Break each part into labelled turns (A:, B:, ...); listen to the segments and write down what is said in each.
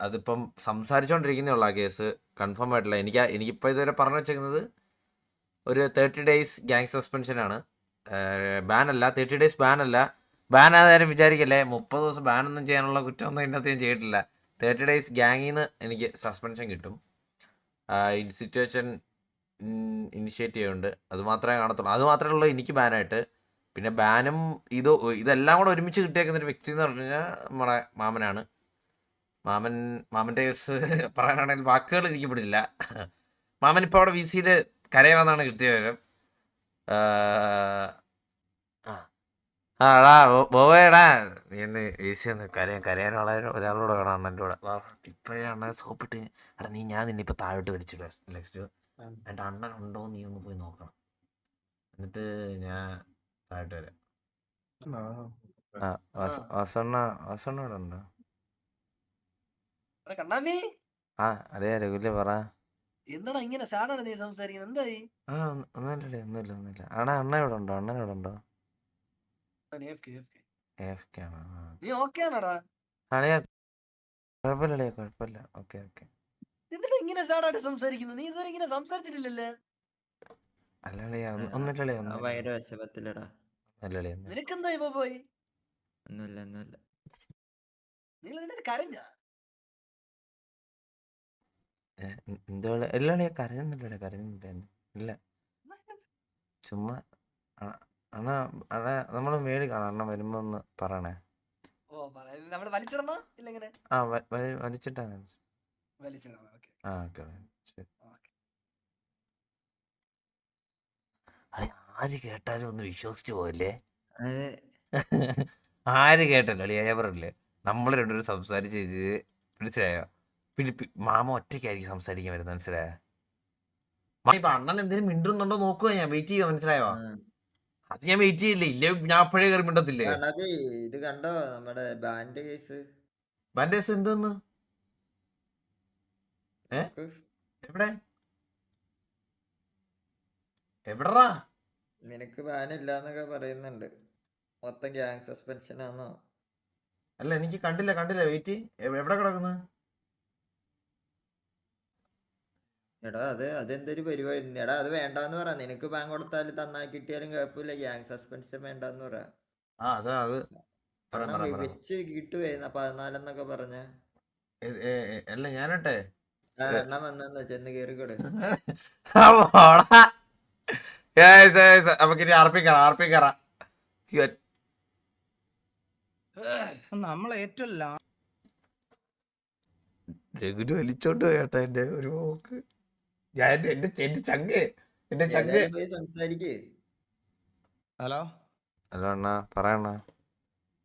A: അതിപ്പം സംസാരിച്ചുകൊണ്ടിരിക്കുന്നേ ഉള്ളൂ ആ കേസ്. കൺഫേം ആയിട്ടില്ല. എനിക്ക് എനിക്കിപ്പോൾ ഇതുവരെ പറഞ്ഞു വെച്ചിരിക്കുന്നത് ഒരു തേർട്ടി ഡേയ്സ് ഗ്യാങ് സസ്പെൻഷനാണ് ബാൻ അല്ല. തേർട്ടി ഡേയ്സ് ബാൻ അല്ല. ബാൻ ആരും വിചാരിക്കല്ലേ? മുപ്പത് ദിവസം ബാനൊന്നും ചെയ്യാനുള്ള കുറ്റമൊന്നും ഇതിനകത്ത് ഞാൻ ചെയ്തിട്ടില്ല. തേർട്ടി ഡേയ്സ് ഗ്യാങ്ങിൽ നിന്ന് എനിക്ക് സസ്പെൻഷൻ കിട്ടും. ഇൻ സിറ്റുവേഷൻ ഇനിഷ്യേറ്റ് ചെയ്യുന്നുണ്ട് അത് മാത്രമേ കാണത്തുള്ളൂ. അത് മാത്രമേ ഉള്ളൂ എനിക്ക് ബാനായിട്ട് പിന്നെ ബാനും ഇത് ഇതെല്ലാം കൂടെ ഒരുമിച്ച് കിട്ടിയേക്കുന്ന ഒരു വ്യക്തി എന്ന് പറഞ്ഞു കഴിഞ്ഞാൽ നമ്മുടെ മാമനാണ്. മാമൻ മാമന്റെ കേസ് പറയാനാണെങ്കിൽ വാക്കുകൾ എനിക്ക് പിടില്ല. മാമൻ ഇപ്പോൾ അവിടെ വി സിയിൽ കരയാമെന്നാണ് കിട്ടിയ വിവരം. ആടാ ആ. ആ എടാ ബോവേടാ നീ ഒന്ന് വി സി ഒന്ന് കരയാൻ കരയാനുള്ള ഒരാളോട് വേണം അണ്ണന്റെ കൂടെ. ഇപ്പോഴേ അണ്ണൻ സോപ്പിട്ട് എടാ നീ ഞാൻ നിന്നെ ഇപ്പോൾ താഴോട്ട് വലിച്ചു നെക്സ്റ്റ് എന്റെ അണ്ണൻ ഉണ്ടോ നീ ഒന്ന് പോയി നോക്കണം. എന്നിട്ട് ഞാൻ താഴോട്ട് വരാം. ആ വസണ്ണ വാസണ്ണ ഇവിടെ ഉണ്ടോ?
B: എടാ കണ്ണാമ്പി
A: ആ അതെ രഘുല പറ.
B: എന്താടാ ഇങ്ങനെ സാഡാണ് നീ സംസാരിക്കുന്നത്? എന്തായി?
A: ആ ഒന്നും- ഒന്നുമില്ല ഒന്നുമില്ല. ആണാ അണ്ണ ഇവിടെ ഉണ്ടോ? അണ്ണൻ ഇവിടെ ഉണ്ടോ?
B: നീ AFK, AFK.
A: എഫ് കെ ആണോ? ആ.
B: നീ ഓക്കെ ആണോടാ?
A: അളിയാ കുഴപ്പമില്ലടേ കുഴപ്പമില്ല. ഓക്കെ ഓക്കെ
B: എന്തിനാ ഇങ്ങനെ സാഡായിട്ട് സംസാരിക്കുന്നത്? നീ ഇതുവരെ ഇങ്ങനെ സംസാരിച്ചിട്ടില്ലല്ലേ?
A: അല്ലളിയാ ഒന്നുമില്ലടേ
C: ആ
A: ഒന്നും
C: ഭയങ്കര വിഷമത്തിലടാ.
A: അല്ലടേ
B: നിനക്കെന്താ ഇപ്പൊ പോയി?
C: ഒന്നുമില്ല ഒന്നുമില്ല.
B: നിങ്ങൾ എന്നിട്ട് കരഞ്ഞ?
A: എന്തോ ഇല്ലടേ കരഞ്ഞൊന്നുമില്ലടേ കരയുന്നില്ലായിരുന്നു. ഇല്ല. ചുമ്മാ അ- അണ്ണാ അതാ നമ്മൾ മേടി കാണാം. അണ്ണ വരുമ്പോ ഒന്ന് പറയണേ.
B: ഓ പറയാ. നമ്മൾ വലിച്ചിടണോ? ഇല്ല
A: ആ വ- വ- വലിച്ചിട്ടാ
B: വലിച്ചിടണം? ഓക്കെ.
A: ആ ഓക്കെ ശരി.
B: ഓക്കെ.
A: അളി ആര് കേട്ടാലും ഒന്ന് വിശ്വസിച്ചു പോയല്ലേ
C: അതെ
A: ആര് കേട്ടല്ലോ അളിയാ ഞാൻ പറഞ്ഞില്ലേ? നമ്മൾ രണ്ടുപേരും സംസാരിച്ചു മനസ്സിലായോ? പിന്നെ പി- മാമ ഒറ്റയ്ക്കായിരിക്കും സംസാരിക്കാൻ വരുന്നത് മനസ്സിലായോ? ഇപ്പൊ അണ്ണൻ എന്തിനും മിണ്ടുന്നുണ്ടോ നോക്കുക ഞാൻ. വെയിറ്റ് ചെയ്യുക മനസ്സിലായോ. അത് ഞാൻ വെയിറ്റ് ചെയ്യില്ലേ? ഇല്ലേ ഞാൻ അപ്പോഴേ കയറി മിണ്ടത്തില്ലേ?
C: ഇത് കണ്ടോ? നമ്മുടെ ബാൻഡ് കേസ്.
A: ബാൻഡേസ് എന്തെന്ന്? എവിടെ? എവിടെടാ
C: നിനക്ക് ബാൻ ഇല്ലാന്നൊക്കെ പറയുന്നുണ്ട്. മൊത്തം ഗ്യാങ് സസ്പെൻഷൻ ആണോ
A: അല്ല എനിക്ക് കണ്ടില്ല കണ്ടില്ല. വെയിറ്റ് എവിടെ കിടക്കുന്നു?
C: എടാ അത് അതെന്തൊരു പരിപാടി? എടാ അത് വേണ്ടാന്ന് പറ. നിനക്ക് ബാങ്ക് കൊടുത്താൽ തന്നാ കിട്ടിയാലും കുഴപ്പമില്ല. ഗ്യാങ് സസ്പെൻഷൻ വേണ്ടാന്ന് പറ.
A: ആ അതാ.
C: വെച്ച് കിട്ടുവേ പതിനാലെന്നൊക്കെ പറഞ്ഞ.
A: അല്ല ഞാനട്ടെ?
C: എണ്ണം വന്നെന്ന് ചെന്ന് കേറിക്കൊട്
A: നമുക്ക് ഇനി ആർപ്പി കയറാം ആർപ്പി കയറാം
D: നമ്മൾ ഏറ്റവും ലാ
A: രഘുന് വലിച്ചോണ്ട് പോയാട്ടാ എന്റെ ഒരു പോക്ക് ഞാൻ എന്റെ എന്റെ ചങ്ക് എന്റെ ചങ്ക്
C: സംസാരിക്കേ.
D: ഹലോ?
A: ഹലോ അണ്ണാ പറയണ്ണ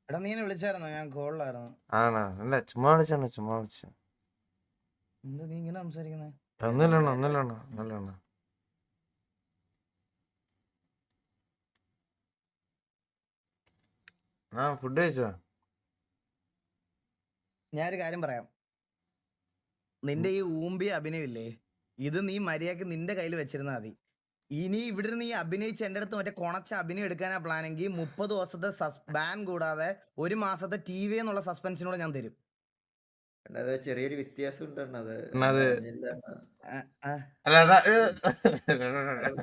D: എടാ നീ വിളിച്ചായിരുന്നോ? ഞാൻ കോളിലായിരുന്നു.
A: ആണോ അല്ല ചുമ്മാ വിളിച്ചാണ് ചുമ്മാ വിളിച്ച.
D: എന്താ നീ ഇങ്ങനെ സംസാരിക്കുന്നത്
A: ഒന്നുമില്ലണ്ണ ഒന്നുമില്ലണ്ണ ഒന്നുമില്ലണ്ണ ആ ഫുഡ് കഴിച്ചോ?
D: ഞാനൊരു കാര്യം പറയാം. നിന്റെ ഈ ഊമ്പിയ അഭിനയമില്ലേ? ഇത് നീ മര്യാദയ്ക്ക് നിന്റെ കയ്യിൽ വെച്ചിരുന്നാൽ മതി. ഇനി ഇവിടെ നീ അഭിനയിച്ച് എന്റെ അടുത്ത് മറ്റേ കൊണച്ച അഭിനയം എടുക്കാനാ പ്ലാനെങ്കിൽ മുപ്പത് ദിവസത്തെ ബാൻ കൂടാതെ ഒരു മാസത്തെ ടി വി എന്നുള്ള സസ്പെൻഷനോട് ഞാൻ തരും.
C: ചെറിയൊരു വ്യത്യാസം ഉണ്ട്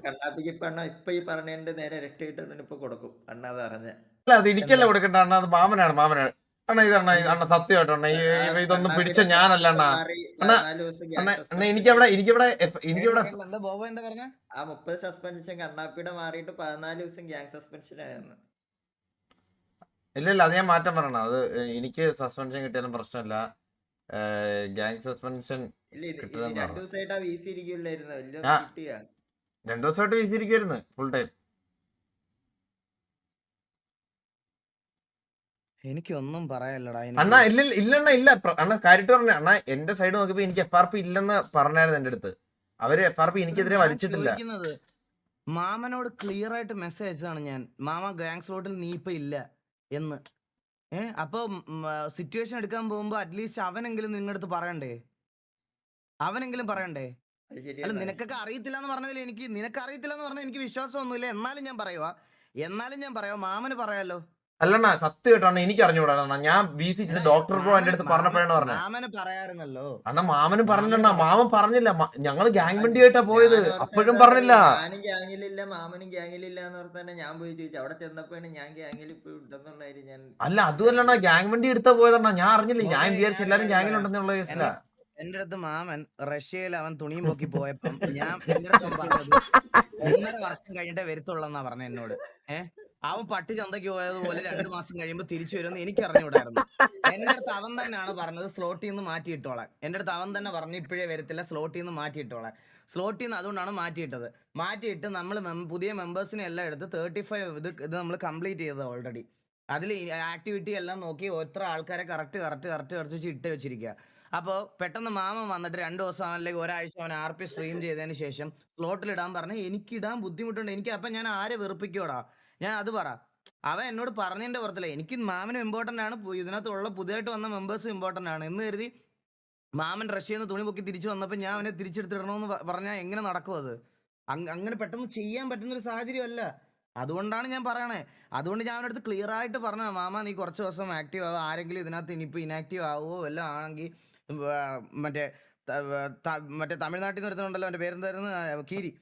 C: കണ്ണാപ്പിക്ക് ഇപ്പൊ അണ്ണ ഇപ്പൊ ഈ പറഞ്ഞതിന്റെ നേരെ ഇരട്ടിയിട്ടാണ് ഇപ്പൊ കൊടുക്കും. അണ്ണ അത് അറിഞ്ഞ.
A: അല്ല അത് എനിക്കല്ല കൊടുക്കണ്ട. അണ്ണ അത് മാമനാണ് മാമനാണ്. അണ്ണ ഇതണ്ണ അണ്ണ സത്യമായിട്ടോ അണ്ണ ഈ ഈ- ഇതൊന്നും പിടിച്ച ഞാനല്ല അണ്ണ അണ്ണാ, അണ്ണ എനിക്കവിടെ എനിക്കവിടെ എനിക്കിവിടെ
C: ആ മുപ്പത് സസ്പെൻഷൻ കണ്ണാപ്പിയുടെ മാറിയിട്ട് പതിനാല് ദിവസം ഗ്യാങ് സസ്പെൻഷൻ ആയിരുന്നു.
A: ഇല്ല ഇല്ല അത് ഞാൻ മാറ്റം പറയണം അത് എനിക്ക് സസ്പെൻഷൻ കിട്ടിയാലും പ്രശ്നമില്ല. ഗ്യാങ് സസ്പെൻഷൻ
C: രണ്ടു ദിവസമായിട്ട് ആ വീസി ഇരിക്കില്ലായിരുന്നു. വലിയ
A: ആ. രണ്ടു ദിവസമായിട്ട് വീശിയിരിക്കുവായിരുന്നു ഫുൾ ടൈം
D: എനിക്കൊന്നും പറയാനില്ലടാ
A: അണ്ണാ ഇല്ല ഇല്ല- ഇല്ലണ്ണ ഇല്ല. പ്ര- അണ്ണ കാര്യമായിട്ട് പറഞ്ഞ അണ്ണ എന്റെ സൈഡ് നോക്കിയപ്പോ എനിക്ക് എഫ് ആർ പി ഇല്ലെന്ന് പറഞ്ഞായിരുന്നു എന്റെ അടുത്ത്. അവർ എഫ് ആർ പി എനിക്കെതിരെ
D: ഞാൻ
A: വലിച്ചിട്ടില്ല
D: ചോദിക്കുന്നത്, മാമനോട് ക്ലിയർ ആയിട്ട് മെസ്സേജ് അയച്ചതാണ് ഞാൻ. മാമ ഗാങ് സ്ലോട്ടിൽ നീ ഇപ്പൊ ഇല്ല എന്ന്. ഏ അപ്പൊ സിറ്റുവേഷൻ എടുക്കാൻ പോകുമ്പോ അറ്റ്ലീസ്റ്റ് അവനെങ്കിലും നിങ്ങളുടെ അടുത്ത് പറയണ്ടേ? അവനെങ്കിലും പറയണ്ടേ?
C: അത്
D: അല്ല
C: ശരിയാണ്
D: നിനക്കൊക്കെ അറിയത്തില്ല എന്ന് പറഞ്ഞതിൽ എനിക്ക് നിനക്ക് അറിയത്തില്ല എന്ന് പറഞ്ഞാൽ എനിക്ക് വിശ്വാസം ഒന്നുമില്ല എന്നാലും ഞാൻ പറയുവാ. എന്നാലും ഞാൻ പറയാം മാമന് പറയാലോ?
A: അല്ലണ്ണ സത്യം കേട്ടോ എനിക്ക് അറിഞ്ഞുകൂടാ ഞാൻ ബി സി ഡോക്ടർ ബ്രോ എന്റെ അടുത്ത് പറഞ്ഞപ്പോഴാണ് പറഞ്ഞത്.
D: മാമന് പറയാറുന്നല്ലോ.
A: അണ്ണാ മാമനും പറഞ്ഞില്ലണ്ണ മാമൻ പറഞ്ഞില്ല ഞങ്ങൾ ഗ്യാങ് വണ്ടിയായിട്ടാ പോയത് അപ്പോഴും പറഞ്ഞില്ല?
C: ഞാനും ഗ്യാങ്ങിലില്ല മാമനും ഗ്യാങ്ങിലില്ല എന്ന് പറഞ്ഞാൽ ഞാൻ പോയി ചോദിച്ചു. അവിടെ ചെന്നപ്പോഴാണ് ഞാൻ ഗ്യാങ്ങിൽ ഞാൻ
A: അല്ല അതുമല്ലണ്ണ ഗ്യാങ് വണ്ടി എടുത്താ പോയതണ്ണ ഞാൻ അറിഞ്ഞില്ല ഞാൻ വിചാരിച്ചു എല്ലാരും ഗ്യാങ്ങിലുണ്ടെന്നുള്ള കേസില
D: എന്റെ അടുത്ത് മാമൻ റഷ്യയിൽ അവൻ തുണിയും പൊക്കി പോയപ്പം ഞാൻ എന്റെ അടുത്ത് പറഞ്ഞത് ഒന്നര വർഷം കഴിഞ്ഞിട്ടേ വരുത്തുള്ളന്നാ പറഞ്ഞ എന്നോട്. ഏഹ് അവൻ പട്ടി ചന്തയ്ക്ക് പോയതുപോലെ രണ്ടു മാസം കഴിയുമ്പോൾ തിരിച്ചു വരുമെന്ന് എനിക്ക് അറിഞ്ഞുകൂടായിരുന്നു എന്റെ അടുത്ത് അവൻ തന്നെയാണ് പറഞ്ഞത് സ്ലോട്ടിൽ നിന്ന് മാറ്റിയിട്ടോളാൻ. എന്റെ അടുത്ത് അവൻ തന്നെ പറഞ്ഞു ഇപ്പോഴേ വരത്തില്ല സ്ലോട്ടിൽ നിന്ന് മാറ്റിയിട്ടോളാൻ. സ്ലോട്ടിൽ നിന്ന് അതുകൊണ്ടാണ് മാറ്റിയിട്ടത്. മാറ്റിയിട്ട് നമ്മൾ പുതിയ മെമ്പേഴ്സിനെ എല്ലാം എടുത്ത് തേർട്ടി ഫൈവ് ഇത് ഇത് നമ്മൾ കംപ്ലീറ്റ് ചെയ്തത് ഓൾറെഡി അതിൽ ആക്ടിവിറ്റി എല്ലാം നോക്കി എത്ര ആൾക്കാരെ കറക്റ്റ് കറക്റ്റ് കറക്റ്റ് കറക്റ്റ് വെച്ച് ഇട്ട് വെച്ചിരിക്കുക അപ്പോൾ പെട്ടെന്ന് മാമൻ വന്നിട്ട് രണ്ട് ദിവസം അല്ലെങ്കിൽ ഒരാഴ്ച അവൻ ആർ പി സ്ട്രീം ചെയ്തതിന് ശേഷം സ്ലോട്ടിൽ ഇടാൻ പറഞ്ഞ എനിക്ക് ഇടാൻ ബുദ്ധിമുട്ടുണ്ട്. എനിക്ക് അപ്പം ഞാൻ ആരെ വെറുപ്പിക്കോടാ ഞാൻ അത് പറ. അവൻ എന്നോട് പറഞ്ഞതിന്റെ പുറത്തില്ല എനിക്ക് മാമനും ഇമ്പോർട്ടന്റ് ആണ്. ഇതിനകത്തുള്ള പുതിയതായിട്ട് വന്ന മെമ്പേഴ്സും ഇമ്പോർട്ടന്റ് ആണ്. എന്ന് കരുതി മാമൻ റഷ്യയിൽ നിന്ന് തുണി പൊക്കി തിരിച്ചു വന്നപ്പോൾ ഞാൻ അവനെ തിരിച്ചെടുത്തിടണമെന്ന് പറഞ്ഞാൽ എങ്ങനെ നടക്കും അത്? അങ്- അങ്ങനെ പെട്ടെന്ന് ചെയ്യാൻ പറ്റുന്ന ഒരു സാഹചര്യമല്ല. അതുകൊണ്ടാണ് ഞാൻ പറയണേ. അതുകൊണ്ട് ഞാൻ അവനടുത്ത് ക്ലിയർ ആയിട്ട് പറഞ്ഞ മാമ നീ കുറച്ച് ദിവസം ആക്റ്റീവ് ആവുക ആരെങ്കിലും ഇതിനകത്ത് ഇനിയിപ്പോൾ ഇനാക്റ്റീവ് ആവുമോ വല്ല ആണെങ്കിൽ മറ്റേ മറ്റേ തമിഴ്നാട്ടിൽ നിന്ന് ഒരുത്തനുണ്ടല്ലോ അവന്റെ പേരെന്തായിരുന്നു? കീരി.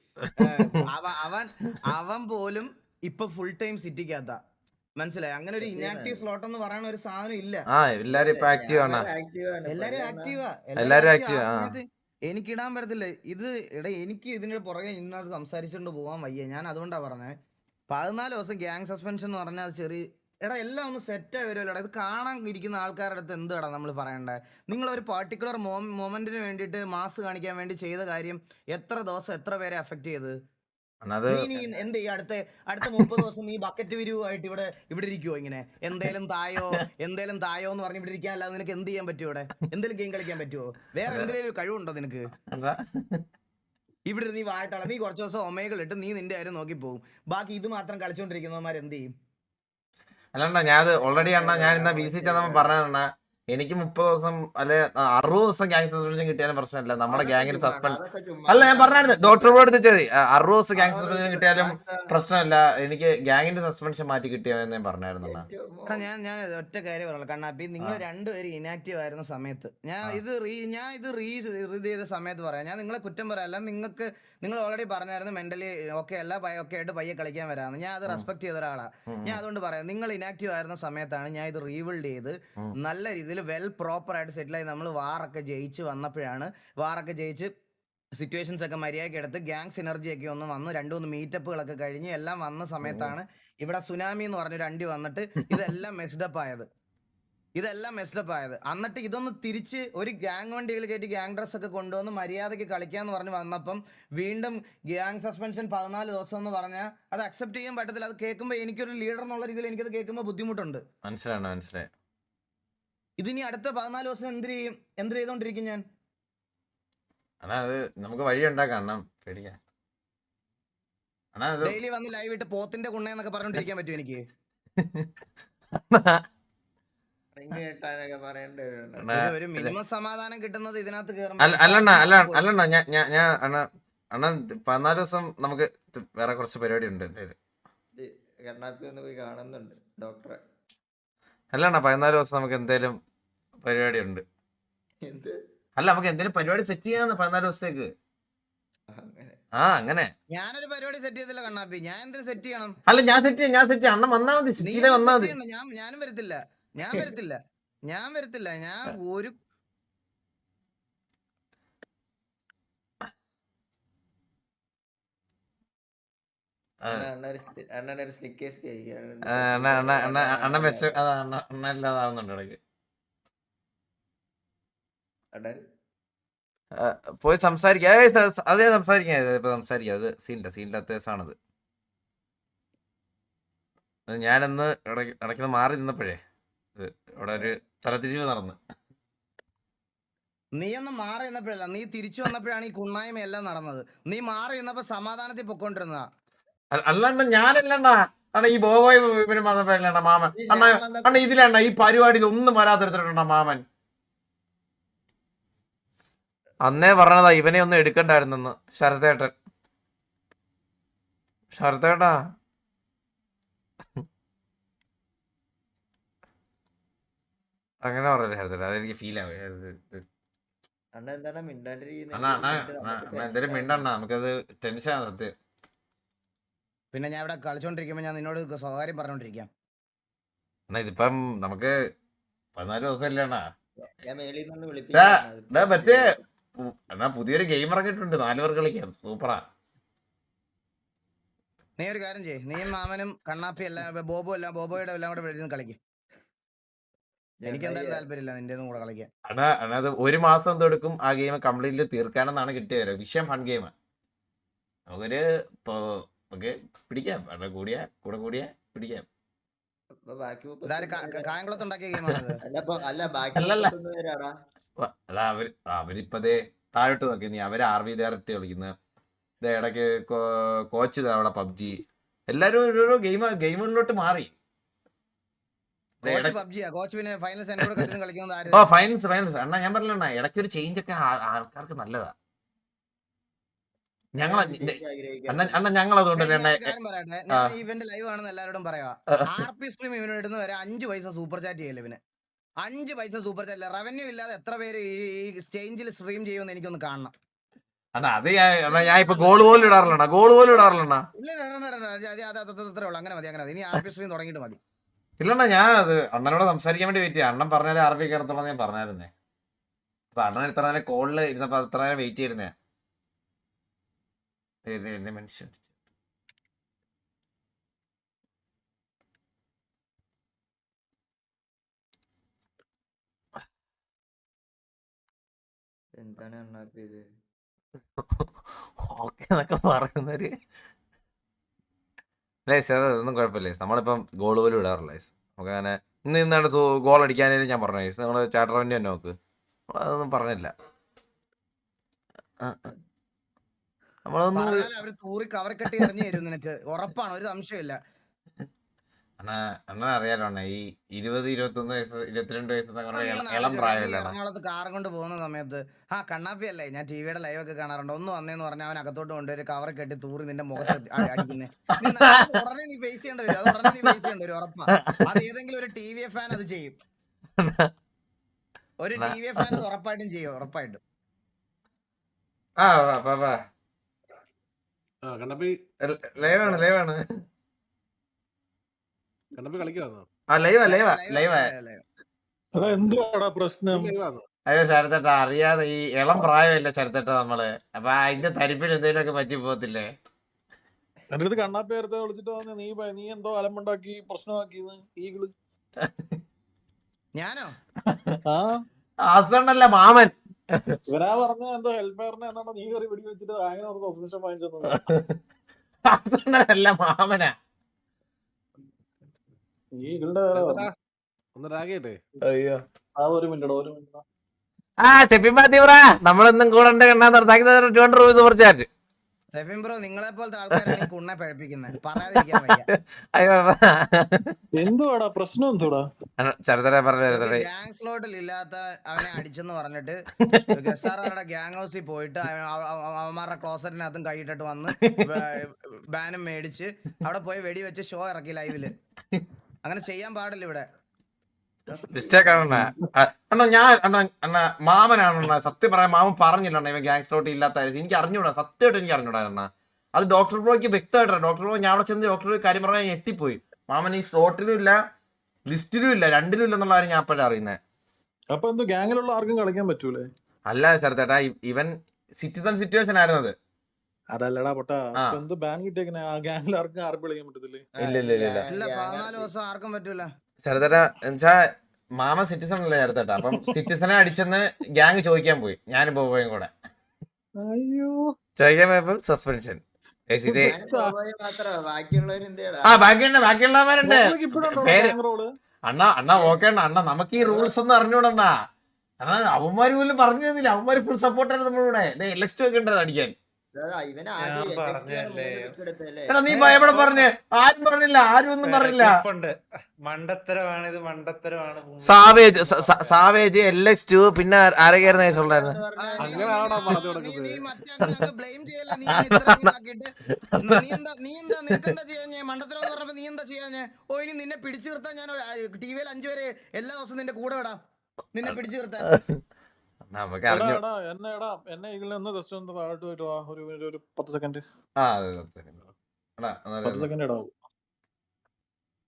D: അവൻ അവൻ പോലും ഇപ്പൊ ഫുൾ ടൈം സിറ്റിക്കകത്ത. മനസ്സിലായി? അങ്ങനെ ഒരു ഇനാക്ടീവ് സ്ലോട്ട് എന്ന് പറയുന്ന ഒരു സാധനം ഇല്ല.
A: ആ എല്ലാരും ഇപ്പൊ ആക്റ്റീവ് ആണ്?
C: ആക്റ്റീവ്
D: എല്ലാരും ആക്റ്റീവാ
A: എല്ലാരും active ആ.
D: എനിക്ക് ഇടാൻ പറ്റത്തില്ല. ഇത് എടാ എനിക്ക് ഇതിന്റെ പുറകെ ഇന്നത് സംസാരിച്ചുകൊണ്ട് പോകാൻ വയ്യ. ഞാൻ അതുകൊണ്ടാ പറഞ്ഞത് പതിനാല് ദിവസം ഗ്യാങ് സസ്പെൻഷൻ എന്ന് പറഞ്ഞാൽ ചെറിയ എടാ എല്ലാം ഒന്ന് സെറ്റ് ആയി വരുമല്ലോ ഇത് കാണാൻ ഇരിക്കുന്ന ആൾക്കാരുടെ അടുത്ത് എന്താണ് നമ്മൾ പറയണ്ടേ? നിങ്ങൾ ഒരു പർട്ടിക്കുലർ മോമെന്റിന് വേണ്ടിയിട്ട് മാസ് കാണിക്കാൻ വേണ്ടി ചെയ്ത കാര്യം എത്ര ദിവസം എത്ര പേരെ അഫക്ട് ചെയ്ത്? എന്ത് അടുത്ത അടുത്ത മുപ്പത് ദിവസം നീ ബക്കറ്റ് വിരിവുമായിട്ട് ഇവിടെ ഇവിടെ ഇരിക്കുവോ ഇങ്ങനെ? എന്തേലും തായോ എന്തേലും തായോ എന്ന് പറഞ്ഞ് ഇവിടെ ഇരിക്കാൻ അല്ലാതെ നിനക്ക് എന്ത് ചെയ്യാൻ പറ്റുമോ ഇവിടെ എന്തെങ്കിലും ഗെയിം കളിക്കാൻ പറ്റുമോ വേറെ എന്തെങ്കിലും കഴിവുണ്ടോ നിനക്ക്? ഇവിടെ നീ വായത്തള നീ കുറച്ച് ദിവസം ഒമേകൾ ഇട്ട് നീ നിന്റെ കാര്യം നോക്കി പോകും ബാക്കി ഇത് മാത്രം കളിച്ചോണ്ടിരിക്കുന്നവന്മാർ എന്ത് ചെയ്യും
A: അല്ലണ്ട ഞാൻ ഓൾറെഡി അണ്ണാ ഞാൻ ഇന്ന ബി സി ചെന്നപ്പോ പറഞ്ഞ എനിക്ക് മുപ്പത് ദിവസം അല്ലെ അറുപത് ദിവസം ഗ്യാങ് സസ്പെൻഷൻ കിട്ടിയാലും പ്രശ്നമില്ല. നമ്മുടെ ഗ്യാങ്ങിന് സസ്പെൻഷൻ അല്ല ഞാൻ പറഞ്ഞായിരുന്നു ഡോക്ടർ ബോർഡ് എത്തിച്ചത് അറുപത് ദിവസം ഗ്യാങ് സസ്പെൻഷൻ കിട്ടിയാലും പ്രശ്നമില്ല. എനിക്ക് ഗ്യാങ്ങിന്റെ സസ്പെൻഷൻ മാറ്റി കിട്ടിയെന്ന് ഞാൻ പറഞ്ഞായിരുന്നു.
D: ഞാൻ ഞാൻ ഒറ്റ കാര്യം പറയുള്ളൂ കണ്ണാപ്പി നിങ്ങൾ രണ്ടുപേരും ഇനാക്റ്റീവ് ആയിരുന്ന സമയത്ത് ഞാൻ ഇത് റീ ഞാൻ ഇത് റീ ഇത് ചെയ്ത സമയത്ത് പറയാം. ഞാൻ നിങ്ങളെ കുറ്റം പറയാല്ല നിങ്ങൾക്ക് നിങ്ങൾ ഓൾറെഡി പറഞ്ഞായിരുന്നു മെന്റലി ഓക്കെ അല്ല ഒക്കെ ആയിട്ട് പയ്യെ കളിക്കാൻ വരാമെന്ന്. ഞാൻ അത് റെസ്പെക്ട് ചെയ്ത ഒരാളാണ് ഞാൻ അതുകൊണ്ട് പറയാം നിങ്ങൾ ഇനാക്റ്റീവ് ആയിരുന്ന സമയത്താണ് ഞാൻ ഇത് റീബിൽഡ് ചെയ്ത് നല്ല രീതിയിൽ വെൽ പ്രോപ്പർ ആയിട്ട് സെറ്റിൽ ആയി. നമ്മൾ വാറൊക്കെ ജയിച്ച് വന്നപ്പോഴാണ്. വാറൊക്കെ ജയിച്ച് സിറ്റുവേഷൻസ് ഒക്കെ മര്യാദയ്ക്ക് എടുത്ത് ഗ്യാങ് സിനർജി ഒക്കെ ഒന്ന് വന്നു. രണ്ടു മൂന്ന് മീറ്റപ്പുകളൊക്കെ കഴിഞ്ഞ് എല്ലാം വന്ന സമയത്താണ് ഇവിടെ സുനാമി എന്ന് പറഞ്ഞൊരു അണ്ടി വന്നിട്ട് ഇതെല്ലാം മെസ്ഡപ്പ് ആയത്. ഇതെല്ലാം മെസ്ഡപ്പ് ആയത്. എന്നിട്ട് ഇതൊന്ന് തിരിച്ച് ഒരു ഗ്യാങ് വണ്ടിയിൽ കയറ്റി ഗ്യാങ് ഡ്രസ് ഒക്കെ കൊണ്ടുവന്ന് മര്യാദയ്ക്ക് കളിക്കാന്ന് പറഞ്ഞ് വന്നപ്പം വീണ്ടും ഗ്യാങ് സസ്പെൻഷൻ പതിനാല് ദിവസം എന്ന് പറഞ്ഞാൽ അത് അക്സെപ്റ്റ് ചെയ്യാൻ പറ്റത്തില്ല. അത് കേൾക്കുമ്പോൾ എനിക്കൊരു ലീഡർ എന്നുള്ള രീതിയിൽ എനിക്കത് കേൾക്കുമ്പോൾ ബുദ്ധിമുട്ടുണ്ട്.
A: മനസ്സിലാണ് മനസ്സിലായി.
D: ഇതിനി അടുത്ത പതിനാല് ദിവസം എന്ത് ചെയ്യും? എന്ത് ചെയ്തോണ്ടിരിക്കും ഞാൻ?
A: അണ്ണാ അത് നമുക്ക് വഴി ഉണ്ടാക്കാം അണ്ണാ. അത്
D: ഡെയിലി വന്ന് ലൈവ് ഇട്ട് പോത്തിന്റെ കുണ്ണയെന്നൊക്കെ പറഞ്ഞോണ്ടിരിക്കാൻ പറ്റും എനിക്ക്? ഒരു- ഒരു മിനിമം സമാധാനം കിട്ടുന്നത് ഇതിനകത്ത്
A: അല്ല അല്ലണ്ണ അല്ല അല്ലണ്ണ ഞാൻ ഞാൻ ഞാൻ അണ്ണാ അണ്ണ പതിനാല് ദിവസം നമുക്ക് വേറെ കുറച്ച് പരിപാടി ഉണ്ട് എന്റെ കയ്യിൽ.
C: കണ്ണാപ്പി ഒന്ന് പോയി കാണുന്നുണ്ട് ഡോക്ടറെ.
A: അല്ലണ്ണ പതിനാല് ദിവസം നമുക്ക് എന്തേലും പരിപാടി ഉണ്ട് അല്ല നമുക്ക് എന്തേലും പരിപാടി സെറ്റ് ചെയ്യാന്ന് പതിനാല് ദിവസത്തേക്ക്. ആ അങ്ങനെ.
D: ഞാനൊരു പരിപാടി സെറ്റ് ചെയ്തില്ല കണ്ണാപ്പി. ഞാൻ എന്തിനു സെറ്റ് ചെയ്യണം?
A: അല്ല ഞാൻ സെറ്റ് ചെയ്യാം ഞാൻ സെറ്റ് ചെയ്യാം. അണ്ണൻ വന്നാ മതി സിറ്റിയിലെ വന്നാ മതി.
D: ഞാൻ ഞാനും വരത്തില്ല. ഞാൻ വരത്തില്ല. ഞാൻ വരത്തില്ല. ഞാൻ ഒരു
A: ആ,
C: അണ്ണനൊരു സ്റ്റിക്കേഴ്സ്
A: ആ, അണ്ണ അണ്ണ അണ്ണ അണ്ണൻ വെച്ച് ഇല്ലാതാവുന്നുണ്ട് ഇടയ്ക്ക്. പോയി സംസാരിക്കാം. അതേ സംസാരിക്കാം. ഇപ്പൊ സംസാരിക്കാം. അത് സീനില്ല സീനിന്റെ അത്യാവശ്യമാണത്. അത് ഞാനന്ന് ഇടയ്ക്ക് മാറി നിന്നപ്പോഴേ ഇവിടെ ഒരു തലതിരിവ് നടന്ന്.
D: നീ ഒന്ന് മാറി നിന്നപ്പോഴല്ല നീ തിരിച്ചു വന്നപ്പോഴാണ് ഈ കുണ്ണായ്മ എല്ലാം നടന്നത്. നീ മാറി നിന്നപ്പോ സമാധാനത്തിൽ പൊക്കോണ്ടിരുന്നതാ.
A: അല്ലാണ്ട് ഞാനല്ലണ്ട. അണ്ണ ഈ ബോബോയ് ഇവന് വന്നപ്പോഴല്ല മാമൻ. അണ്ണാ അണ്ണ ഇതിലണ്ട ഈ പരിപാടിയിൽ ഒന്നും വരാത്തെടുത്തിട്ടുണ്ട മാമൻ? അന്നേ പറഞ്ഞതാ ഇവനെ ഒന്നും എടുക്കണ്ടായിരുന്നെന്ന് ശരത്തേട്ടൻ. ശരതേട്ടാ അങ്ങനെ പറയല്ലേ ശരതേട്ടാ അതെനിക്ക് ഫീൽ ആവും
C: അണ്ണ എന്താണ് മിണ്ടാണ്ടിരിക്കുന്നെ?
A: അണ്ണാ എന്തായാലും മിണ്ടണ്ണ നമുക്കത് ടെൻഷൻ നിർത്തി
D: പിന്നെ ഞാൻ ഇവിടെ കളിച്ചോണ്ടിരിക്കുമ്പോ ഞാൻ നിന്നോട് സ്വകാര്യം പറഞ്ഞോണ്ടിരിക്കാം.
A: അണ്ണാ ഇതിപ്പം നമുക്ക് പതിനാല് ദിവസം എന്നാ അണ്ണാ മറ്റേ പുതിയൊരു ഗെയിം ഇറങ്ങിയിട്ടുണ്ട്. നാലു പേർ കളിക്കാം. സൂപ്പറാ.
D: നീ ഒരു കാര്യം ചെയ്യ്. നീയും മാമനും കണ്ണാപ്പി എല്ലാം ബോബു എല്ലാം ബോബോയുടെ എല്ലാം കൂടെ വെളിയിൽ കളിക്കും. എനിക്ക് എന്തായാലും താല്പര്യമില്ല. നിന്റെ കൂടെ കളിക്കാൻ.
A: അണ്ണാ അണ്ണാ അത് ഒരു മാസം എന്തോ എടുക്കും. ആ ഗെയിം കംപ്ലീറ്റ്ലി തീർക്കാനെന്നാണ് കിട്ടിയത്. വിഷയം ഫൺ ഗെയിം നമുക്കൊരു ഇപ്പൊ നമുക്ക് പിടിക്കാം. അണ്ണാ കൂടിയ കൂടെ കൂടിയ പിടിക്കാം.
C: അല്ല
A: അവർ അവരിപ്പതേ താഴോട്ട് നോക്കി നീ അവർ ആർ വി ഡയറക്റ്റ് കളിക്കുന്നത് ഇടയ്ക്ക് കോച്ച് അവിടെ പബ്ജി. എല്ലാരും ഓരോരോ ഗെയിം ഗെയിമുകളിലോട്ട് മാറി. ഫൈനൽസ് ഫൈനൽസ് അണ്ണാ ഞാൻ പറഞ്ഞ ഇടയ്ക്ക് ഒരു ചേഞ്ച് ഒക്കെ ആൾക്കാർക്ക് നല്ലതാ. ഞങ്ങൾ അണ്ണ അണ്ണ ഞങ്ങൾ
D: അതുകൊണ്ട് ഇവന്റെ ലൈവ് ആണെന്ന് എല്ലാവരോടും പറയാ. ആർ പി സ്ട്രീം ഇവന് ഇടുന്ന വരെ അഞ്ച് പൈസ സൂപ്പർ ചാറ്റ് ചെയ്യല്ലേ ഇവന്? അഞ്ച് പൈസ സൂപ്പർ ചാറ്റ് റവന്യൂ ഇല്ലാതെ എത്ര പേര് ഈ ചേഞ്ചിൽ സ്ട്രീം ചെയ്യുമെന്ന് എനിക്കൊന്ന് കാണണം.
A: അണ്ണാ അത് ഞാൻ ഇപ്പൊ ഗോൾ പോലും ഗോൾ പോലും
D: അങ്ങനെ മതി അങ്ങനെ മതി. ഇനി ആർ പി സ്ട്രീം തുടങ്ങിയിട്ട് മതി.
A: ഇല്ലണ്ണ ഞാൻ അത് അണ്ണനോട് സംസാരിക്കാൻ വേണ്ടി വെയിറ്റ് ചെയ്യാം. അണ്ണൻ പറഞ്ഞാലേ ആർ പി ഞാൻ പറഞ്ഞായിരുന്നേ അപ്പൊ അണ്ണൻ ഇത്ര നേരം കോളിൽ ഇരുന്നപ്പോ അത്ര നേരം വെയിറ്റ് ചെയ്തിരുന്നേ. എന്നെ മനുഷ്യൻ
C: എന്താണ് അണ്ണാപ്പി ഇത്
A: ഓക്കെ എന്നൊക്കെ പറയുന്നൊരു ലൈസ് അതൊന്നും കുഴപ്പമില്ല നമ്മളിപ്പം ഗോൾ പോലും ഇടാറില്ല ലൈസ് നമുക്ക് അങ്ങനെ ഇന്ന് ഇന്നാണ് ഗോൾ അടിക്കാനായിട്ട് ഞാൻ പറഞ്ഞു ലൈസ് നമ്മൾ തന്നെ തന്നെ നോക്ക് അതൊന്നും പറഞ്ഞില്ല
D: പറഞ്ഞാൽ അവർ തൂറി കവർ കെട്ടി എറിഞ്ഞു തരും നിനക്ക്. ഉറപ്പാണ് ഒരു സംശയമില്ല
A: അണ്ണാ അണ്ണാ അറിയാലോ അണ്ണാ ഈ ഇരുപത് ഇരുപത്തൊന്ന് വയസ്സ് ഇരുപത്തിരണ്ട് പറഞ്ഞാൽ ഇളം-
D: ഒന്ന് എറണാകുളത്ത് കാറും കൊണ്ട് പോകുന്ന സമയത്ത് ആ കണ്ണാപ്പി അല്ലേ ഞാൻ ടിവിയുടെ ലൈവ് ഒക്കെ കാണാറുണ്ട്. ഒന്ന് വന്നേന്ന് പറഞ്ഞാൽ അവൻ അകത്തോട്ട് കൊണ്ടുവരും കവർ കെട്ടി തൂറി നിന്റെ മുഖത്ത് അടിക്കുന്നേ. ഉടനെ നീ ഫേസ് ചെയ്യേണ്ടി വരും അത് ഉടനെ നീ ഫേസ് ചെയ്യേണ്ടി വരും ഉറപ്പാ. അത് ഏതെങ്കിലും ഒരു ടി വി ഫാൻ അത് ചെയ്യും. ഒരു ടി വി ഫാൻ അത് ഉറപ്പായിട്ടും ചെയ്യും ഉറപ്പായിട്ടും.
A: ആ വാ, വാ, വാ.
E: ലൈവാന്നോ?
A: അയ്യോ ശരത്തേട്ട അറിയാതെ ഈ ഇളം പ്രായമല്ല ശരത്തേട്ട നമ്മൾ. അപ്പൊ അതിന്റെ തരിപ്പിൽ എന്തെങ്കിലുമൊക്കെ പറ്റി പോകത്തില്ലേ?
F: എന്റെ അടുത്ത് കണ്ണാപ്പി നേരത്തെ വിളിച്ചിട്ട് വന്ന്. നീ നീ എന്തോ അലമ്പുണ്ടാക്കി പ്രശ്നമാക്കിന്ന് ഈകൾ
D: ഞാനോ?
F: ആ?
A: അസണ്ണല്ല മാമൻ.
F: ഇവരാ പറഞ്ഞ എന്തോ ഹെൽപ്പറിനെ എന്നാണോ നീ കയറി വെച്ചിട്ട് അങ്ങനെ ഒരു സസ്പെൻഷൻ വാങ്ങിച്ചത്
A: അസണ്ണല്ല മാമനാ?
E: നീ ഒന്ന് റാഗിട്ടെ
A: അയ്യോ.
F: ആ ഒരു മിനിറ്റ് ഒരു മിനിറ്റ്
A: ആ ചെപ്പിമ്പാ തീവ്ര നമ്മളൊന്നും കൂടെ ഉണ്ട് കണ്ണാ നിർത്താക്കി ടു ഹൺഡ്രഡ് രൂപ
D: സെഫിൻ ബ്രോ നിങ്ങളെ പോലത്തെ ആൾക്കാരാണ് ഈ കുണ്ണെ പഴപ്പിക്കുന്നത് പറയാതിരിക്കാൻ വയ്യ.
A: അയ്യോ
F: എന്തുവാടാ? പ്രശ്നം എന്തുവാടാ?
A: ചെറുതരെ പറഞ്ഞു
D: ഗ്യാങ് സ്ലോട്ടിൽ ഇല്ലാത്ത അവനെ അടിച്ചെന്ന് പറഞ്ഞിട്ട് ഗസാറുടെ ഗ്യാങ് ഹൗസിൽ പോയിട്ട് അവ- അവ- അവ- അവന്മാരുടെ ക്ലോസറ്റിനകത്തും കൈയിട്ടിട്ട് വന്ന് ബാനും മേടിച്ച് അവിടെ പോയി വെടി വെച്ച് ഷോ ഇറക്കി ലൈവിൽ. അങ്ങനെ ചെയ്യാൻ പാടില്ല ഇവിടെ.
A: മിസ്റ്റേക്ക് ആണ് അണ്ണാ. അണ്ണാ ഞാൻ അണ്ണാ അണ്ണാ മാമനാണ് അണ്ണാ സത്യം പറയാൻ മാമൻ പറഞ്ഞില്ല അണ്ണാ ഇവ ഗ്യാങ് സ്ലോട്ട് ഇല്ലാത്ത എനിക്ക് അറിഞ്ഞൂടാ. സത്യമായിട്ട് എനിക്ക് അറിഞ്ഞൂടാ അണ്ണാ. അത് ഡോക്ടർ ബ്രോയ്ക്ക് വ്യക്തമായിട്ടാണ്. ഡോക്ടർ ബ്രോ ഞാൻ അവിടെ ചെന്ന് ഡോക്ടർ കാര്യം പറഞ്ഞാൽ ഞാൻ എത്തിപ്പോയി മാമൻ ഈ സ്ലോട്ടിലും ഇല്ല ലിസ്റ്റിലും ഇല്ല രണ്ടിലും ഇല്ല എന്നുള്ള കാര്യം ഞാൻ അപ്പോഴാണ് അറിയുന്നത്
F: അപ്പൊ എന്തോ ഗ്യാങ്ങിലുള്ള ആർക്കും കളിക്കാൻ പറ്റൂലേ?
A: അല്ല ഇ- ഇവൻ സിറ്റിസൺ സിറ്റുവേഷൻ ആയിരുന്നു അത്
F: അതല്ലടാ പൊട്ടാ. എന്ത് ബാൻ കിട്ടിയേക്കണേ ആ ഗ്യാങ്ങിൽ ആർക്കും ആർക്കും കളിക്കാൻ പറ്റത്തില്ലേ?
A: ഇല്ല ഇല്ല ഇല്ല
D: ആർക്കും പറ്റൂല.
A: ശരത്തേട്ടാ എന്നുവെച്ചാ മാമ സിറ്റിസൺ അല്ലേ ചെറുതേട്ട. അപ്പം സിറ്റിസനെ അടിച്ചെന്ന് ഗ്യാങ് ചോദിക്കാൻ പോയി. ഞാനും പോവുകയും കൂടെ.
F: അയ്യോ.
A: ചോദിക്കാൻ പോയപ്പോ സസ്പെൻഷൻ ഇത് ആ ബാക്കിയുണ്ട് ബാക്കിയുള്ളവരുണ്ട് പേര്- അണ്ണ അണ്ണ ഓക്കെ അണ്ണ അണ്ണ നമുക്ക് ഈ റൂൾസ് ഒന്നും അറിഞ്ഞൂടണ്ണ അണ്ണാ അവന്മാര് പോലും പറഞ്ഞു തന്നില്ല. അവന്മാര് ഫുൾ സപ്പോർട്ടാണ് നമ്മളിവിടെ. നെക്സ്റ്റ് ഒക്കെ ഉണ്ടത് അടിക്കാൻ. എടാ നീ ഭയപ്പെടെ പറഞ്ഞേ. ആരും പറഞ്ഞില്ല ആരും ഒന്നും പറഞ്ഞില്ല.
G: മണ്ടത്തരമാണ് ഇത് മണ്ടത്തരമാണ്
A: savage savage L X two പിന്നെ ആരൊക്കെയായിരുന്നു നൈസ് ഉണ്ടായിരുന്നു
C: എന്ന് പറഞ്ഞാ
D: നീ-
E: അങ്ങനെയാണോ
D: നീ-
E: പറഞ്ഞു
D: നീ-
E: കൊടുക്കുന്നത്?
D: നീ മറ്റേ അങ്ങ് blame ചെയ്യല്ല. നീ ഇത്ര അങ്ങ് ആക്കിയിട്ട് നീ എന്താ നീ എന്താ ചെയ്യാഞ്ഞേ? മണ്ടത്തരം എന്ന് പറഞ്ഞപ്പോ നീ എന്താ ചെയ്യാഞ്ഞേ? ഓ ഇനി നിന്നെ പിടിച്ചു നിർത്താൻ ഞാൻ ടി വിയിൽ അഞ്ചു വരെ എല്ലാ ദിവസവും നിന്റെ കൂടെ വിടാം. നിന്നെ പിടിച്ചു നിർത്താൻ.
A: നമുക്ക്
F: എടാ
A: അറിഞ്ഞു.
F: എടാ എന്നെ എടാ എന്നെ ഇതിൽ ഒന്ന് ജസ്റ്റ് ഒന്ന് താഴോട്ട് പോയിട്ട് വാ ഒരു മിനിറ്റ് ഒരു പത്ത് സെക്കൻഡ്
A: ആ അതെ പത്ത് സെക്കൻഡ് എടാ
F: പത്ത് സെക്കൻഡ് ഇടാവും.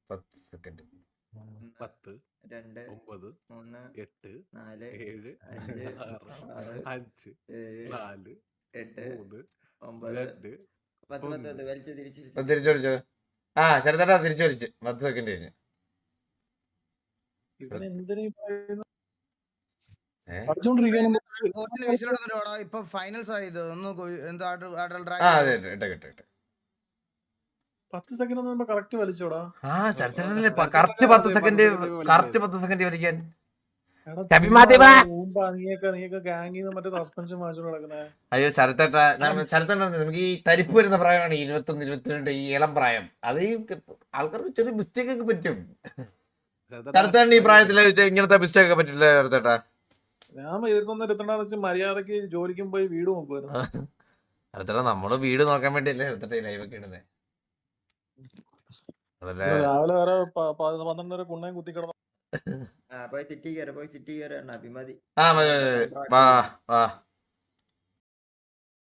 A: പത്ത് സെക്കൻഡ്
C: ഒന്ന്,
E: പത്ത്
C: രണ്ട്
E: ഒമ്പത്
C: മൂന്ന്
E: എട്ട്
C: നാല്
E: ഏഴ്
C: അഞ്ച്
E: ആറ്
C: ആറ്
E: അഞ്ച്
C: ഏഴ്
E: നാല്
C: എട്ട്
E: മൂന്ന്
C: ഒമ്പത്
E: രണ്ട്
C: പത്ത് പത്ത് പത്ത് വലിച്ച് തിരിച്ച്
A: തിരിച്ചു. വലിച്ചു ആ ശരത്തേട്ടാ തിരിച്ചു വിളിച്ച് പത്ത് സെക്കൻഡ് കഴിഞ്ഞു.
F: ഇവൻ എന്തിനാ ഈ പറയുന്നത്?
D: ഇപ്പൊ ഫൈനൽസ് ആയത് ഒന്ന്
A: ആ അതെ ഇട്ട ഇട്ട ഇട്ട.
F: പത്ത് സെക്കൻഡ് ഒന്നും കറക്റ്റ് വലിച്ചോടാ.
A: ആ ശരത്തേട്ടനല്ലേ കറക്റ്റ് പത്ത് സെക്കൻഡ് കറക്റ്റ് പത്ത് വലിക്കാൻ. അയ്യോ ശരത്തേട്ട ശരത്തേട്ട നമുക്ക് ഈ തരിപ്പ് വരുന്ന പ്രായമാണ് ഇരുപത്തി ഒന്ന് ഇരുപത്തിരണ്ട് ഈ ഇളം പ്രായം. അത് ഈ ആൾക്കാർക്ക് ചെറിയ മിസ്റ്റേക്ക് ഒക്കെ പറ്റും. ശരത്തേട്ടൻ ഈ പ്രായത്തിലെ ഇങ്ങനത്തെ മിസ്റ്റേക്ക് ഒക്കെ പറ്റില്ല ശരത്തേട്ടാ
F: ഞാൻ ഇരുപത്തൊന്ന് ഇരുപത്തിരണ്ടാന്ന് വെച്ച് മര്യാദയ്ക്ക് ജോലിക്കും പോയി വീട് നോക്കുമായിരുന്നു
A: ശരത്തേട്ട നമ്മൾ വീട് നോക്കാൻ വേണ്ടിയല്ലേ എടുത്തിട്ട് ലൈവ് ഒക്കെ ഇടുന്നേ?
F: രാവിലെ വരെ പന്ത്രണ്ട് വരെ കുണ്ണയും കുത്തി കിടന്നു
C: ആ പോയി സിറ്റി കയറി പോയി സിറ്റി കയറി അഭിമതി.
A: ആ മതി. വാ വാ.